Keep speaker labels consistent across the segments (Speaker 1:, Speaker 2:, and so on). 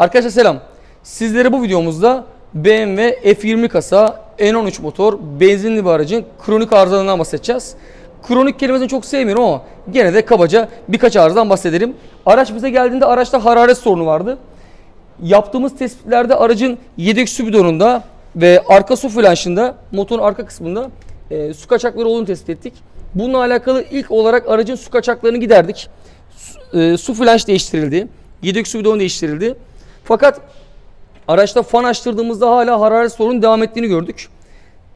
Speaker 1: Arkadaşlar selam. Sizlere bu videomuzda BMW F20 kasa N13 motor benzinli bir aracın kronik arızalarından bahsedeceğiz. Kronik kelimesini çok sevmiyorum ama gene de kabaca birkaç arızadan bahsedelim. Araç bize geldiğinde araçta hararet sorunu vardı. Yaptığımız tespitlerde aracın yedek su bidonunda ve arka su flanşında motorun arka kısmında e, su kaçakları olduğunu tespit ettik. Bununla alakalı ilk olarak aracın su kaçaklarını giderdik. Su, e, su flanş değiştirildi. Yedek su bidonu değiştirildi. Fakat araçta fan açtırdığımızda hala hararet sorunun devam ettiğini gördük.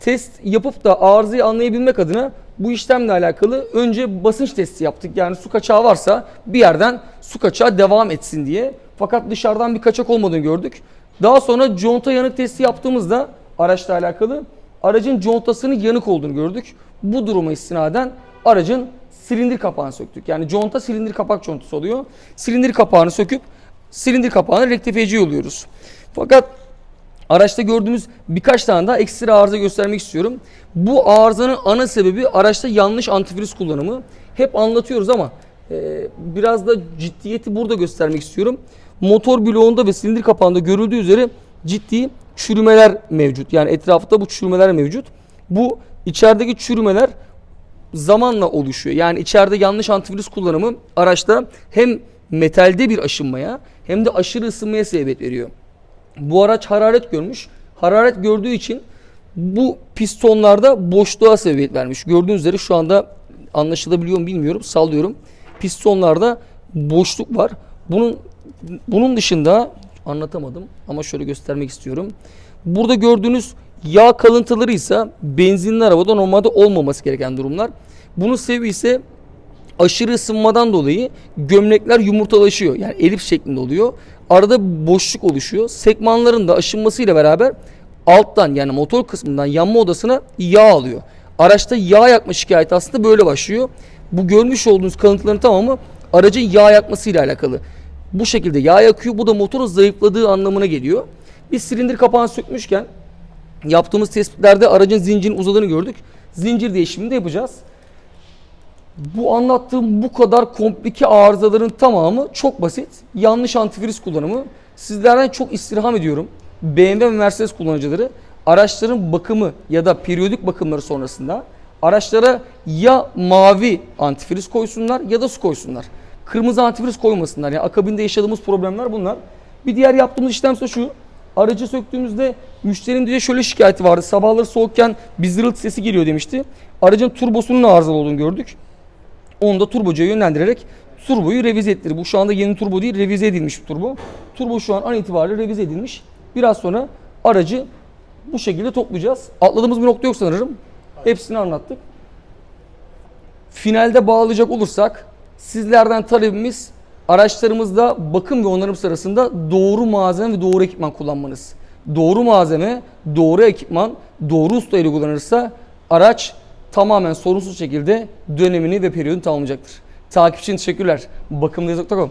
Speaker 1: Test yapıp da arızayı anlayabilmek adına bu işlemle alakalı önce basınç testi yaptık. Yani su kaçağı varsa bir yerden su kaçağı devam etsin diye. Fakat dışarıdan bir kaçak olmadığını gördük. Daha sonra conta yanık testi yaptığımızda araçla alakalı aracın contasının yanık olduğunu gördük. Bu duruma istinaden aracın silindir kapağını söktük. Yani conta silindir kapak contası oluyor. Silindir kapağını söküp silindir kapağını rektifiyeci yolluyoruz. Fakat araçta gördüğümüz birkaç tane daha ekstra arıza göstermek istiyorum. Bu arızanın ana sebebi araçta yanlış antivirüs kullanımı. Hep anlatıyoruz ama e, biraz da ciddiyeti burada göstermek istiyorum. Motor bloğunda ve silindir kapağında görüldüğü üzere ciddi çürümeler mevcut. Yani etrafta bu çürümeler mevcut. Bu içerideki çürümeler zamanla oluşuyor. Yani içeride yanlış antivirüs kullanımı araçta hem metalde bir aşınmaya hem de aşırı ısınmaya sebebiyet veriyor. Bu araç hararet görmüş. Hararet gördüğü için bu pistonlarda boşluğa sebebiyet vermiş. Gördüğünüz üzere şu anda anlaşılabiliyor mu bilmiyorum. Sallıyorum. Pistonlarda boşluk var. Bunun bunun dışında anlatamadım ama şöyle göstermek istiyorum. Burada gördüğünüz yağ kalıntıları ise benzinli arabada normalde olmaması gereken durumlar. Bunun sebebi ise aşırı ısınmadan dolayı gömlekler yumurtalaşıyor. Yani elips şeklinde oluyor. Arada boşluk oluşuyor. Sekmanların da aşınmasıyla beraber alttan yani motor kısmından yanma odasına yağ alıyor. Araçta yağ yakma şikayeti aslında böyle başlıyor. Bu görmüş olduğunuz kalıntıların tamamı aracın yağ yakmasıyla alakalı. Bu şekilde yağ yakıyor. Bu da motorun zayıfladığı anlamına geliyor. Biz silindir kapağını sökmüşken yaptığımız tespitlerde aracın zincirin uzadığını gördük. Zincir değişimini de yapacağız. Bu anlattığım bu kadar komplike arızaların tamamı çok basit. Yanlış antivirüs kullanımı. Sizlerden çok istirham ediyorum. BMW ve Mercedes kullanıcıları araçların bakımı ya da periyodik bakımları sonrasında araçlara ya mavi antivirüs koysunlar ya da su koysunlar. Kırmızı antivirüs koymasınlar. Yani akabinde yaşadığımız problemler bunlar. Bir diğer yaptığımız işlem ise şu. Aracı söktüğümüzde müşterinin diye şöyle şikayeti vardı. Sabahları soğukken bir zırıltı sesi geliyor demişti. Aracın turbosunun arızalı olduğunu gördük. Onu da turbocuya yönlendirerek turboyu revize ettirdi. Bu şu anda yeni turbo değil, revize edilmiş bir turbo. Turbo şu an an itibariyle revize edilmiş. Biraz sonra aracı bu şekilde toplayacağız. Atladığımız bir nokta yok sanırım. Hepsini anlattık. Finalde bağlayacak olursak sizlerden talebimiz araçlarımızda bakım ve onarım sırasında doğru malzeme ve doğru ekipman kullanmanız. Doğru malzeme, doğru ekipman, doğru usta ile kullanırsa araç tamamen sorunsuz şekilde dönemini ve periyodunu tamamlayacaktır. Takip için teşekkürler. Bakımdayız.com